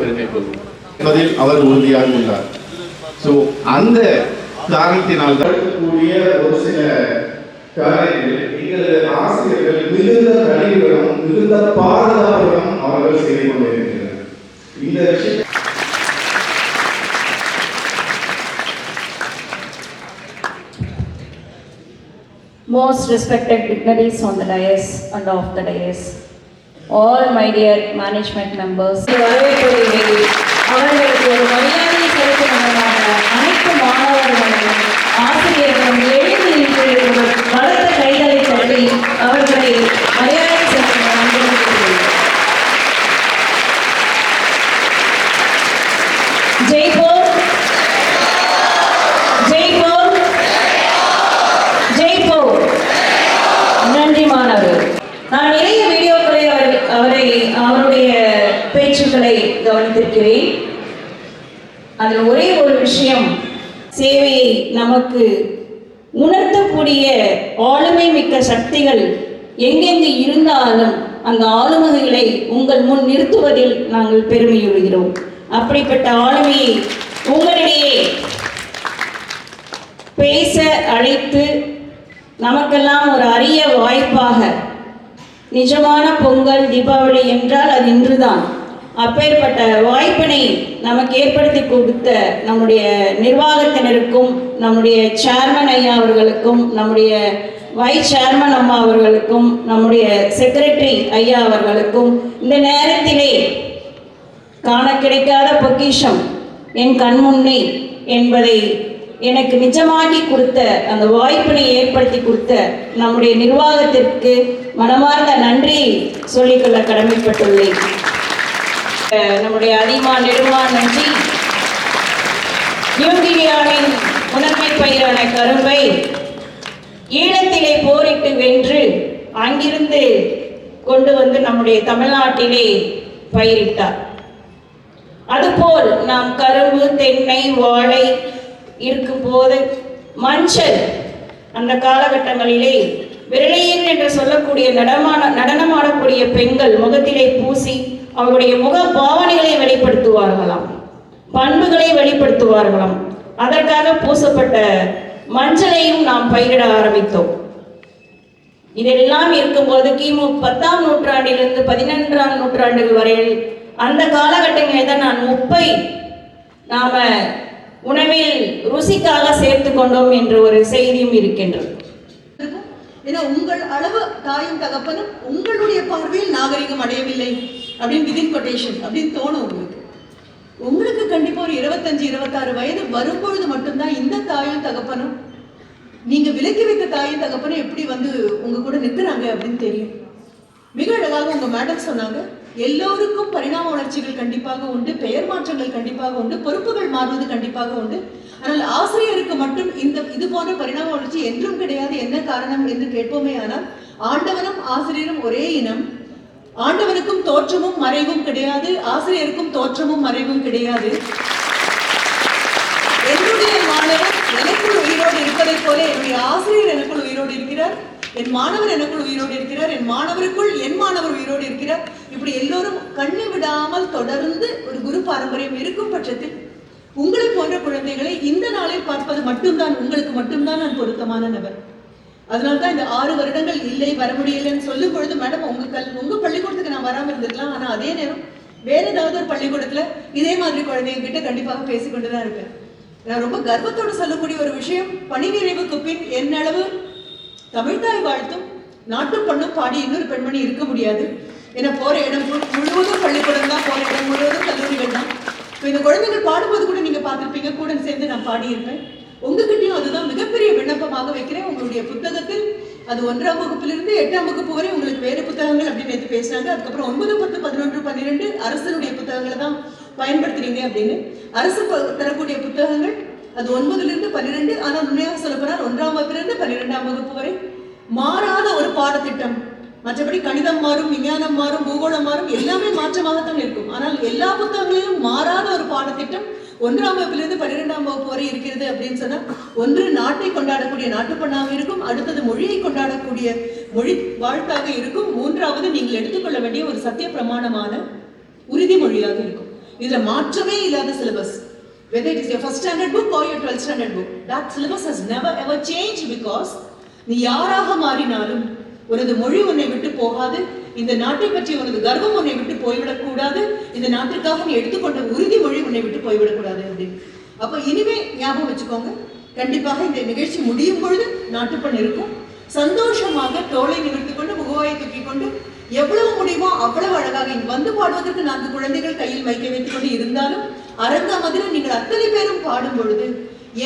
பெருமைப்படும் என்பதில் அவர் உறுதியாக உள்ளார். ஸோ அந்த காரணத்தினால் தான் கூடிய ஒரு சில காரியங்கள் எங்களது ஆசிரியர்கள் மிகுந்த கழிவுகளும் மிகுந்த பாதுகாப்புகளும் அவர்கள் செய்து கொண்டிருக்கிறார்கள். இந்த விஷயம் Most respected dignitaries on the dais and off the dais, all my dear management members வரவேற்புரை அவர்களுக்கு ஒரு மரியாதை செலுத்தும் விதமாக அனைத்து மாணவர்களும் ஆசிரியர்களும் எழுந்து நின்று ஒரு பலத்த கைகளை தட்டி அவர்களை மரியாதை செலுத்தும் அன்புடன் கேட்டுக்கொள்கிறேன். ஜெய்பூர் ஜெய்பூர் ஜெய்பூர் நன்றி மாணவர் நான் நிறைய வீடியோக்களை அவர் அவரை அவருடைய பேச்சுக்களை கவனித்திருக்கிறேன் அதில் ஒரே ஒரு விஷயம் சேவையை நமக்கு உணர்த்தக்கூடிய ஆளுமை மிக்க சக்திகள் எங்கெங்கு இருந்தாலும் அந்த ஆளுமைகளை உங்கள் முன் நிறுத்துவதில் நாங்கள் பெருமையுறுகிறோம். அப்படிப்பட்ட ஆளுமையை உங்களிடையே பேச அழைத்து நமக்கெல்லாம் ஒரு அரிய வாய்ப்பாக நிஜமான பொங்கல் தீபாவளி என்றால் அது இன்றுதான். அப்பேற்பட்ட வாய்ப்பினை நமக்கு ஏற்படுத்தி கொடுத்த நம்முடைய நிர்வாகத்தினருக்கும் நம்முடைய சேர்மன் ஐயா அவர்களுக்கும் நம்முடைய வைஸ் சேர்மன் அம்மா அவர்களுக்கும் நம்முடைய செக்ரட்டரி ஐயா அவர்களுக்கும் இந்த நேரத்திலே காண கிடைக்காத பொக்கிஷம் என் கண்முன்னே என்பதை எனக்கு நிஜமாக்கி கொடுத்த அந்த வாய்ப்பினை ஏற்படுத்தி கொடுத்த நம்முடைய நிர்வாகத்திற்கு மனமார்ந்த நன்றி சொல்லிக்கொள்ள கடமைப்பட்டுள்ளேன். நம்முடைய அதிமா நெடுமா நன்றி. யூகிரியாவின் முதன்மை பயிரான கரும்பை ஈழத்திலே போரிட்டு வென்று அங்கிருந்து கொண்டு வந்து நம்முடைய தமிழ்நாட்டிலே பயிரிட்டார். அதுபோல் நாம் கரும்பு தென்னை வாழை இருக்கும் போது மஞ்சள் அந்த காலகட்டங்களிலே விரலையன் என்று சொல்லக்கூடிய நடமான நடனமாடக்கூடிய பெண்கள் முகத்திலே பூசி அவருடைய முக பாவனைகளை வெளிப்படுத்துவார்களாம். பண்புகளை வெளிப்படுத்துவார்களாம். அதற்காக பூசப்பட்ட மஞ்சளையும் நாம் பயிரிட ஆரம்பித்தோம். இதெல்லாம் இருக்கும்போது கிமு பத்தாம் நூற்றாண்டிலிருந்து பதினொன்றாம் நூற்றாண்டுகள் வரையில் அந்த காலகட்டங்களில் தான் நான் முப்பை நாம உணவில் ருசிக்காக சேர்த்து கொண்டோம் என்ற ஒரு செய்தியும் இருக்கின்றது. ஏன்னா உங்கள் அளவு தாயும் தகப்பனும் உங்களுடைய பார்வையில் நாகரிகம் அடையவில்லை அப்படின்னு விதின் கொட்டேஷன் அப்படின்னு தோணும் உங்களுக்கு. உங்களுக்கு கண்டிப்பா ஒரு இருபத்தஞ்சு இருபத்தாறு வயது வரும்பொழுது மட்டும்தான் இந்த தாயும் தகப்பனும் நீங்க விலக்கி வைத்த தாயும் தகப்பனும் எப்படி வந்து உங்க கூட நிற்கிறாங்க அப்படின்னு தெரியும். மிக அழகாக உங்க மேடம் சொன்னாங்க எல்லோருக்கும் பரிணாம வளர்ச்சிகள் கண்டிப்பாக உண்டு பெயர் மாற்றங்கள் கண்டிப்பாக உண்டு பொறுப்புகள் மாறுவது கண்டிப்பாக உண்டு. ஆனால் ஆசிரியருக்கு மட்டும் போன்ற பரிணாம வளர்ச்சி என்றும் கிடையாது. என்ன காரணம் என்று கேட்போமே ஆனால் ஆண்டவனும் ஆசிரியரும் ஒரே இனம். ஆண்டவனுக்கும் தோற்றமும் மறைவும் கிடையாது. ஆசிரியருக்கும் தோற்றமும் மறைவும் கிடையாது. என்னுடைய மாணவர் எனக்குள் உயிரோடு இருப்பதை போல என்னுடைய ஆசிரியர் எனக்குள் உயிரோடு இருக்கிறார். என் மாணவர் எனக்குள் உயிரோடு இருக்கிறார். என் மாணவருக்குள் என் மாணவர் உயிரோடு இருக்கிறார். இப்படி எல்லோரும் கண்ணு விடாமல் தொடர்ந்து ஒரு குரு பாரம்பரியம் இருக்கும் பட்சத்தில் உங்களை போன்ற குழந்தைகளை இந்த நாளில் பார்ப்பது மட்டும்தான் உங்களுக்கு மட்டும்தான் நான் பொருத்தமான நபர். அதனால்தான் இந்த ஆறு வருடங்கள் இல்லை வர முடியலன்னு சொல்லும் பொழுது மேடம் உங்க கல் உங்க பள்ளிக்கூடத்துக்கு நான் வராமல் இருந்திருக்கலாம். ஆனா அதே நேரம் வேற ஏதாவது ஒரு பள்ளிக்கூடத்துல இதே மாதிரி குழந்தைங்க கிட்ட கண்டிப்பாக பேசிக்கொண்டு தான் இருப்பேன். நான் ரொம்ப கர்வத்தோடு சொல்லக்கூடிய ஒரு விஷயம் பணி நிறைவுக்கு பின் என்னளவு தமிழ்தாய் வாழ்த்தும் நாட்டு பண்ணும் பாடி இன்னொரு பெண்மணி இருக்க முடியாது. ஏன்னா போற இடம் முழுவதும் பள்ளிக்கூடம் தான் போற இடம் முழுவதும் கல்லூரிகள் தான். இந்த குழந்தைகள் பாடும்போது கூட நீங்க பார்த்துருப்பீங்க கூட சேர்ந்து நான் பாடியிருப்பேன். உங்ககிட்டயும் அதுதான் மிகப்பெரிய விண்ணப்பமாக வைக்கிறேன். உங்களுடைய புத்தகத்தில் அது ஒன்றாம் வகுப்பிலிருந்து எட்டாம் வகுப்பு வரை உங்களுக்கு வேறு புத்தகங்கள் அப்படின்னு நேற்று பேசுறாங்க. அதுக்கப்புறம் ஒன்பது பத்து பதினொன்று பன்னிரெண்டு அரசனுடைய புத்தகங்களை தான் பயன்படுத்துறீங்க அப்படின்னு. அரசு தரக்கூடிய புத்தகங்கள் அது ஒன்பதுல இருந்து பன்னிரெண்டு ஆனால் உண்மையாக சொல்ல போனால் ஒன்றாம் வகுப்பிலிருந்து பன்னிரெண்டாம் வகுப்பு வரை மாறாத ஒரு பாடத்திட்டம். மற்றபடி கணிதம் மாறும் விஞ்ஞானம் மாறும் பூகோளம் மாறும் எல்லாமே மாற்றமாகத்தான் இருக்கும். ஆனால் எல்லா புத்தகங்களிலும் மாறாத ஒரு பாடத்திட்டம் ஒன்றாம் வகுப்பிலிருந்து பன்னிரெண்டாம் வகுப்பு வரை இருக்கிறது அப்படின்னு சொன்னா ஒன்று நாட்டை கொண்டாடக்கூடிய நாட்டுப்பண்ணாக இருக்கும் அடுத்தது மொழியை கொண்டாடக்கூடிய மொழி வாழ்த்தாக இருக்கும் மூன்றாவது நீங்கள் எடுத்துக்கொள்ள வேண்டிய ஒரு சத்திய பிரமாணமான உறுதிமொழியாக இருக்கும். இதுல மாற்றமே இல்லாத syllabus whether it is your first standard book or your 12th standard book that syllabus has never ever changed because நீ யாராக மாறினாலும் உனது மொழி உன்னை விட்டு போகாது. இந்த நாட்டை பற்றி உனது கர்வம் உன்னை விட்டு போய்விடக் கூடாது. இந்த நாட்டிற்காக நீ எடுத்துக்கொண்ட உறுதிமொழி உன்னை விட்டு போய்விடக் கூடாது அப்படின்னு அப்ப இனிமே ஞாபகம் வச்சுக்கோங்க. கண்டிப்பாக இந்த நிகழ்ச்சி முடியும் பொழுது நாட்டுப்பண் இருக்கும். சந்தோஷமாக தோலை நிமிர்த்தி கொண்டு முகவாயை தூக்கி கொண்டு எவ்வளவு முடியுமோ அவ்வளவு அழகாக இங்கு வந்து பாடுவதற்கு நான்கு குழந்தைகள் கையில் மைக்க வைத்துக் கொண்டு இருந்தாலும் அரங்க மதுரை நீங்கள் அத்தனை பேரும் பாடும் பொழுது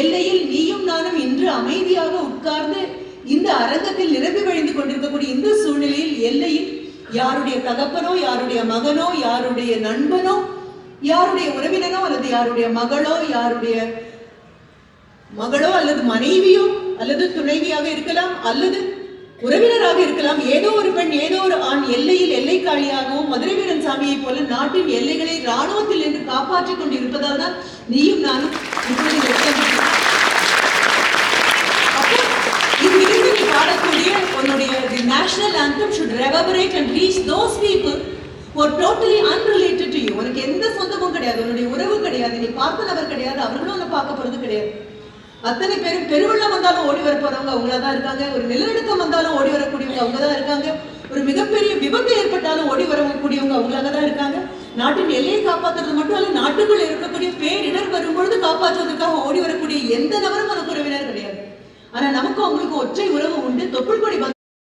எல்லையில் நீயும் நானும் இன்று அமைதியாக உட்கார்ந்து இந்த அரங்கத்தில் நிரம்பி வழிந்து கொண்டிருக்கக்கூடிய இந்த சூழ்நிலையில் எல்லையில் யாருடைய தகப்பனோ யாருடைய மகனோ யாருடைய நண்பனோ யாருடைய உறவினரோ அல்லது யாருடைய மகளோ யாருடைய மகளோ அல்லது மனைவியோ அல்லது துணைவியாக இருக்கலாம் அல்லது உறவினராக இருக்கலாம். ஏதோ ஒரு பெண் ஏதோ ஒரு ஆண் எல்லையில் எல்லைக்காளியாகவும் மதுரை வீரன் சாமியை போல நாட்டின் எல்லைகளை ராணுவத்தில் நின்று காப்பாற்றிக் கொண்டு இருப்பதால் தான் நீயும் நானும் இப்பொழுது இங்கே உட்கார்ந்திருக்கிறோம். அப்போ இங்கிருந்து நீ பாடக்கூடிய உன்னுடைய the national reverberate and reach those people ஒரு டோட்டலி அன்ரிலேட்டட் டு யூ உனக்கு எந்த சொந்தமும் கிடையாது. உன்னுடைய உறவு கிடையாது. நீ பார்த்த நபர் கிடையாது. அவர்களும் உன்னை பார்க்க போறது கிடையாது. அத்தனை பேரும் பெருவெள்ளம் வந்தாலும் ஓடி வர போறவங்க அவங்களா தான் இருக்காங்க. ஒரு நிலநடுக்கம் வந்தாலும் ஓடி வரக்கூடியவங்க அவங்க தான் இருக்காங்க. ஒரு மிகப்பெரிய விபத்து ஏற்பட்டாலும் ஓடி வரக்கூடியவங்க அவங்களாக தான் இருக்காங்க. நாட்டின் எல்லையை காப்பாத்துறது மட்டும் அல்ல நாட்டுக்குள்ள இருக்கக்கூடிய பேரிடர் வரும்பொழுது காப்பாற்றுவதற்காக ஓடி வரக்கூடிய எந்த நபரும் உனக்கு உறவினர் கிடையாது. ஆனா நமக்கு அவங்களுக்கு ஒற்றை உறவு உண்டு. தொப்புள் கொடி